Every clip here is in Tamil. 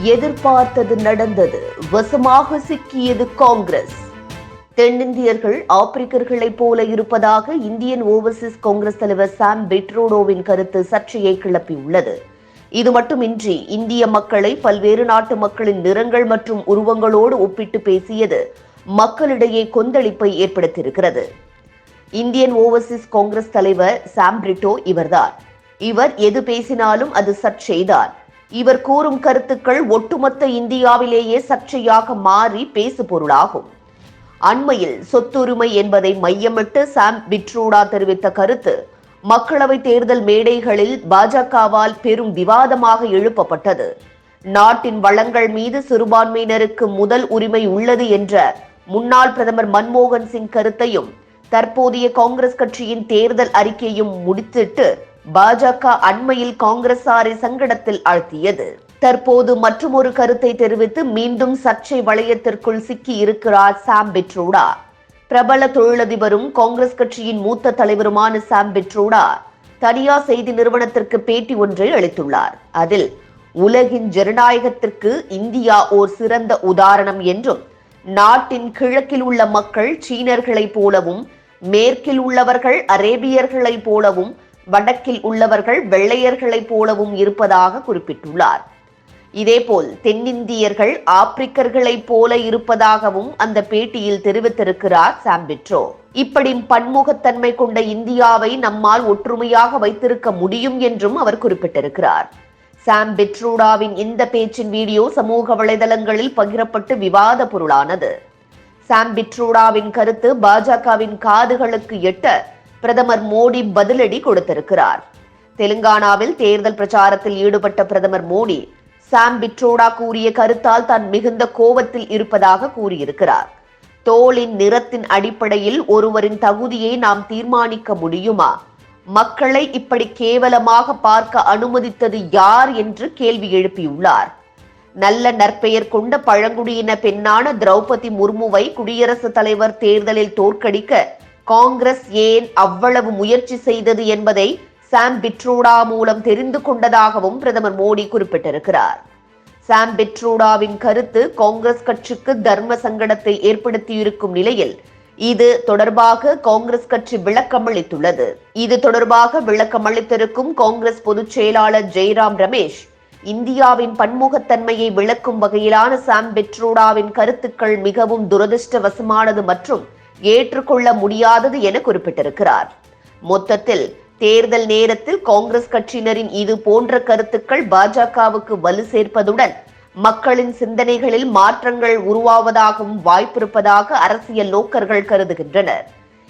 எதிர்பார்த்தது நடந்தது. வசமாக சிக்கியது காங்கிரஸ். தென்னிந்தியர்கள் ஆப்பிரிக்கர்களைப் போல இருப்பதாக இந்தியன் ஓவர்சீஸ் காங்கிரஸ் தலைவர் சாம் பெட்ரோடோவின் கருத்து சர்ச்சையை கிளப்பியுள்ளது. இது மட்டுமின்றி இந்திய மக்களை பல்வேறு நாட்டு மக்களின் நிறங்கள் மற்றும் உருவங்களோடு ஒப்பிட்டு பேசியது மக்களிடையே கொந்தளிப்பை ஏற்படுத்தியிருக்கிறது. இந்தியன் ஓவர்சீஸ் காங்கிரஸ் தலைவர் சாம் பிரிட்டோ இவர்தான். இவர் எது பேசினாலும் அது சர்ச்சைதான் இவர் கூறும் கருத்துக்கள் ஒட்டுமொத்த இந்தியாவிலேயே சர்ச்சையாக மாறி பேசு பொருளாகும் அண்மையில் சொத்துரிமை என்பதை மையமிட்டு சாம் பிட்ரூடா தெரிவித்த கருத்து மக்களவை தேர்தல் மேடைகளில் பாஜகவால் பெரும் விவாதமாக எழுப்பப்பட்டது. நாட்டின் வளங்கள் மீது சிறுபான்மையினருக்கு முதல் உரிமை உள்ளது என்ற முன்னாள் பிரதமர் மன்மோகன் சிங் கருத்தையும் தற்போதைய காங்கிரஸ் கட்சியின் தேர்தல் அறிக்கையும் முடித்திட்டு பாஜக அண்மையில் காங்கிரசாரை சங்கடத்தில் ஆழ்த்தியது. தற்போது மற்றொரு கருத்தை தெரிவித்து மீண்டும் சர்ச்சை வளையத்திற்குள் சிக்கி இருக்கிறார் சாம் பிட்ரூடா. பிரபல தொழிலதிபரும் காங்கிரஸ் கட்சியின் மூத்த தலைவருமான சாம் பிட்ரூடா தனியார் செய்தி நிறுவனத்திற்கு பேட்டி ஒன்றை அளித்துள்ளார். அதில் உலகின் ஜனநாயகத்திற்கு இந்தியா ஓர் சிறந்த உதாரணம் என்றும் நாட்டின் கிழக்கில் உள்ள மக்கள் சீனர்களைப் போலவும் மேற்கில் உள்ளவர்கள் அரேபியர்களைப் போலவும் வடக்கில் உள்ளவர்கள் வெள்ளையர்களைப் போலவும் இருப்பதாக குறிப்பிட்டுள்ளார். இதேபோல் தென்னிந்தியர்கள் ஆப்பிரிக்கர்களைப் போல இருப்பதாகவும் அந்த பேட்டியில் தெரிவித்திருக்கிறார் சாம்பிட்ரோ இப்படி பன்முகத்தன்மை கொண்ட இந்தியாவை நம்மால் ஒற்றுமையாக வைத்திருக்க முடியும் என்றும் அவர் குறிப்பிட்டிருக்கிறார். சாம் பிட்ரூடாவின் இந்த பேச்சின் வீடியோ சமூக வலைதளங்களில் பகிரப்பட்டு விவாத பொருளானது. சாம் பிட்ரூடாவின் கருத்து பாஜகவின் காதுகளுக்கு எட்ட பிரதமர் மோடி பதிலடி கொடுத்திருக்கிறார். தெலுங்கானாவில் தேர்தல் பிரச்சாரத்தில் ஈடுபட்ட பிரதமர் மோடி சாம் பிட்ரோடா கூறிய கருத்தால் தான் மிகுந்த கோபத்தில் இருப்பதாக கூறியிருக்கிறார். தோளின் நிறத்தின் அடிப்படையில் ஒருவரின் தகுதியை நாம் தீர்மானிக்க முடியுமா? மக்களை இப்படி கேவலமாக பார்க்க அனுமதித்தது யார் என்று கேள்வி எழுப்பியுள்ளார். நல்ல நற்பெயர் கொண்ட பழங்குடியின பெண்ணான திரௌபதி முர்முவை குடியரசுத் தலைவர் தேர்தலில் தோற்கடிக்க காங்கிரஸ் ஏன் அவ்வளவு முயற்சி செய்தது என்பதை சாம் பிட்ரூடா மூலம் தெரிந்து கொண்டதாகவும் பிரதமர் மோடி குறிப்பிட்டிருக்கிறார். சாம் பிட்ரூடாவின் கருத்து காங்கிரஸ் கட்சிக்கு தர்ம சங்கடத்தை ஏற்படுத்தியிருக்கும் நிலையில் இது தொடர்பாக காங்கிரஸ் கட்சி விளக்கமளித்துள்ளது இது தொடர்பாக விளக்கமளித்திருக்கும் காங்கிரஸ் பொதுச் செயலாளர் ஜெய்ராம் ரமேஷ் இந்தியாவின் பன்முகத்தன்மையை விளக்கும் வகையிலான சாம் பெட்ரூடாவின் கருத்துக்கள் மிகவும் துரதிருஷ்டவசமானது மற்றும் ஏற்றுக்கொள்ள முடியாதது என குறிப்பிட்டிருக்கிறார். மொத்தத்தில் தேர்தல் நேரத்தில் காங்கிரஸ் கட்சியினரின் இது போன்ற கருத்துக்கள் பாஜகவுக்கு வலு சேர்ப்பதுடன் மக்களின் சிந்தனைகளில் மாற்றங்கள் உருவாவதாகவும் வாய்ப்பிருப்பதாக அரசியல் நோக்கர்கள் கருதுகின்றனர்.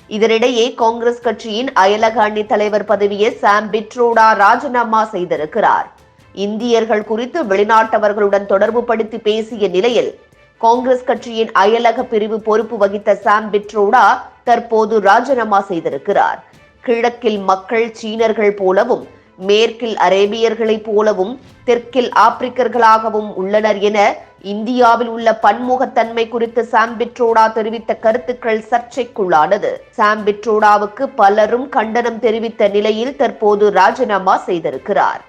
இதனிடையே காங்கிரஸ் கட்சியின் அயலக அணி தலைவர் பதவியை சாம் பிட்ரோடா ராஜினாமா செய்திருக்கிறார். இந்தியர்கள் குறித்து வெளிநாட்டவர்களுடன் தொடர்பு படுத்தி பேசிய நிலையில் காங்கிரஸ் கட்சியின் அயலக பிரிவு பொறுப்பு வகித்த சாம் பிட்ரோடா தற்போது ராஜினாமா செய்திருக்கிறார். கிழக்கில் மக்கள் சீனர்கள் போலவும் மேற்கில் அரேபியர்களைப் போலவும் தெற்கில் ஆப்பிரிக்கர்களாகவும் உள்ளனர் என இந்தியாவில் உள்ள பன்முகத்தன்மை குறித்து சாம் பிட்ரோடா தெரிவித்த கருத்துக்கள் சர்ச்சைக்குள்ளானது. சாம் பிட்ரோடாவுக்கு பலரும் கண்டனம் தெரிவித்த நிலையில் தற்போது ராஜினாமா செய்திருக்கிறார்.